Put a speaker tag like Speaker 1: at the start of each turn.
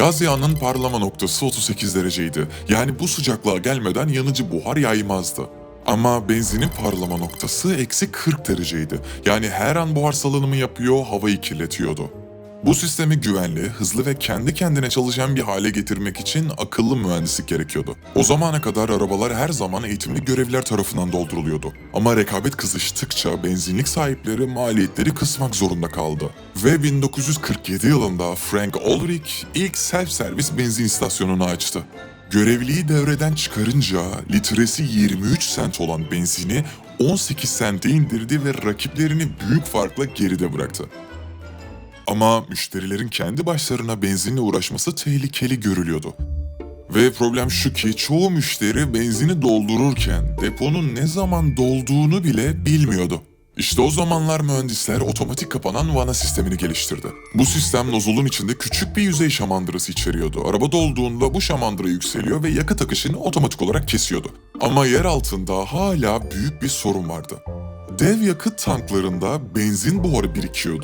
Speaker 1: Gaz yağının parlama noktası 38 dereceydi. Yani bu sıcaklığa gelmeden yanıcı buhar yaymazdı. Ama benzinin parlama noktası eksi 40 dereceydi. Yani her an buhar salınımı yapıyor, havayı kirletiyordu. Bu sistemi güvenli, hızlı ve kendi kendine çalışan bir hale getirmek için akıllı mühendislik gerekiyordu. O zamana kadar arabalar her zaman eğitimli görevliler tarafından dolduruluyordu. Ama rekabet kızıştıkça benzinlik sahipleri maliyetleri kısmak zorunda kaldı. Ve 1947 yılında Frank Ulrich ilk self-servis benzin istasyonunu açtı. Görevliyi devreden çıkarınca litresi 23 sent olan benzini 18 sente indirdi ve rakiplerini büyük farkla geride bıraktı. Ama müşterilerin kendi başlarına benzinle uğraşması tehlikeli görülüyordu. Ve problem şu ki çoğu müşteri benzini doldururken deponun ne zaman dolduğunu bile bilmiyordu. İşte o zamanlar mühendisler otomatik kapanan vana sistemini geliştirdi. Bu sistem nozulun içinde küçük bir yüzey şamandırası içeriyordu. Araba dolduğunda bu şamandıra yükseliyor ve yakıt akışını otomatik olarak kesiyordu. Ama yer altında hala büyük bir sorun vardı. Dev yakıt tanklarında benzin buharı birikiyordu